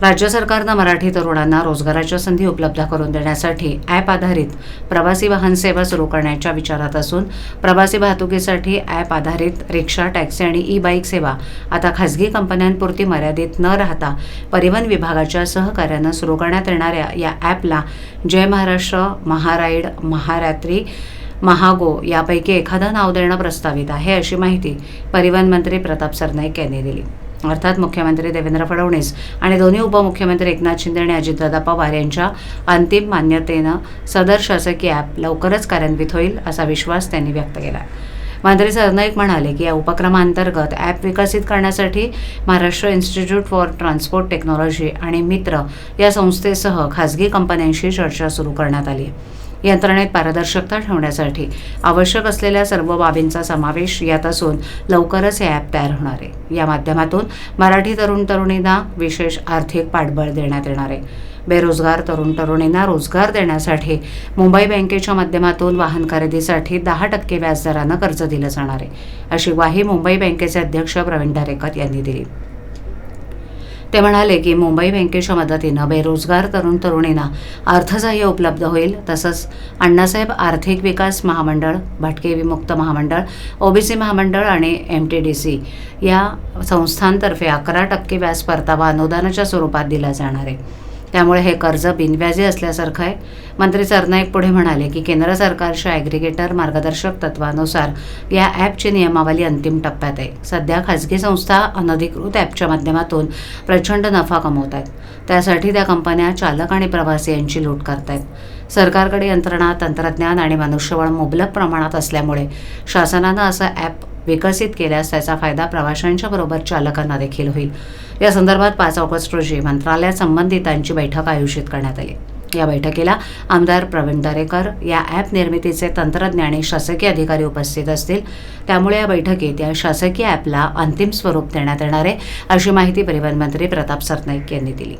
राज्य सरकारनं मराठी तरुणांना रोजगाराच्या संधी उपलब्ध करून देण्यासाठी ॲप आधारित प्रवासी वाहन सेवा सुरू करण्याच्या विचारात असून प्रवासी वाहतुकीसाठी ॲप आधारित रिक्षा टॅक्सी आणि ई बाईक सेवा आता खासगी कंपन्यांपुरती मर्यादित न राहता परिवहन विभागाच्या सहकार्यानं सुरू करण्यात येणाऱ्या या ॲपला जय महाराष्ट्र महाराईड महारात्री महागो यापैकी एखादं नाव देणं प्रस्तावित आहे अशी माहिती परिवहन मंत्री प्रताप सरनाईक यांनी दिली. अर्थात मुख्यमंत्री देवेंद्र फडणवीस आणि दोन्ही उपमुख्यमंत्री एकनाथ शिंदे आणि अजितदादा पवार यांच्या अंतिम मान्यतेनं सदर शासकीय ॲप लवकरच कार्यान्वित होईल असा विश्वास त्यांनी व्यक्त केला मंत्री सरनाईक म्हणाले की या उपक्रमांतर्गत ॲप विकसित करण्यासाठी Maharashtra institute for transport technology आणि मित्र या संस्थेसह खासगी कंपन्यांशी चर्चा सुरू करण्यात आली आहे. यंत्रणेत पारदर्शकता ठेवण्यासाठी आवश्यक असलेल्या सर्व बाबींचा समावेश यात असून लवकरच हे ॲप तयार होणार आहे. या माध्यमातून मराठी तरुण तरुणींना विशेष आर्थिक पाठबळ देण्यात येणार आहे. बेरोजगार तरुण तरुणींना रोजगार देण्यासाठी मुंबई बँकेच्या माध्यमातून वाहन खरेदीसाठी दहा टक्के व्याजदरानं कर्ज दिलं जाणार आहे अशी ग्वाही मुंबई बँकेचे अध्यक्ष प्रवीण दरेकर यांनी दिली. ते म्हणाले की मुंबई बँकेच्या मदतीनं बेरोजगार तरुण तरुणींना अर्थसहाय्य उपलब्ध होईल तसंच अण्णासाहेब आर्थिक विकास महामंडळ भटके विमुक्त महामंडळ ओबीसी महामंडळ आणि एम टी डी सी या संस्थांतर्फे अकरा टक्के व्याज परतावा अनुदानाच्या स्वरूपात दिला जाणार आहे. त्यामुळे हे कर्ज बिनव्याजी असल्यासारखं आहे. मंत्री सरनाईक पुढे म्हणाले की केंद्र सरकारच्या ॲग्रिगेटर मार्गदर्शक तत्वानुसार या ॲपची नियमावली अंतिम टप्प्यात आहे. सध्या खाजगी संस्था अनधिकृत ॲपच्या माध्यमातून प्रचंड नफा कमवत आहेत. त्यासाठी त्या कंपन्या चालक आणि प्रवासी यांची लूट करतायत. सरकारकडे यंत्रणा तंत्रज्ञान आणि मनुष्यबळ मुबलक प्रमाणात असल्यामुळे शासनानं असं ॲप विकसित केल्यास त्याचा फायदा प्रवाशांच्या बरोबर चालकांना देखील होईल. या संदर्भात पाच ऑगस्ट रोजी मंत्रालयात संबंधितांची बैठक आयोजित करण्यात आली. या बैठकीला आमदार प्रवीण दरेकर या ॲप निर्मितीचे तंत्रज्ञ आणि शासकीय अधिकारी उपस्थित असतील. त्यामुळे या बैठकीत या शासकीय ॲपला अंतिम स्वरूप देण्यात येणार आहे अशी माहिती परिवहन मंत्री प्रताप सरनाईक यांनी दिली.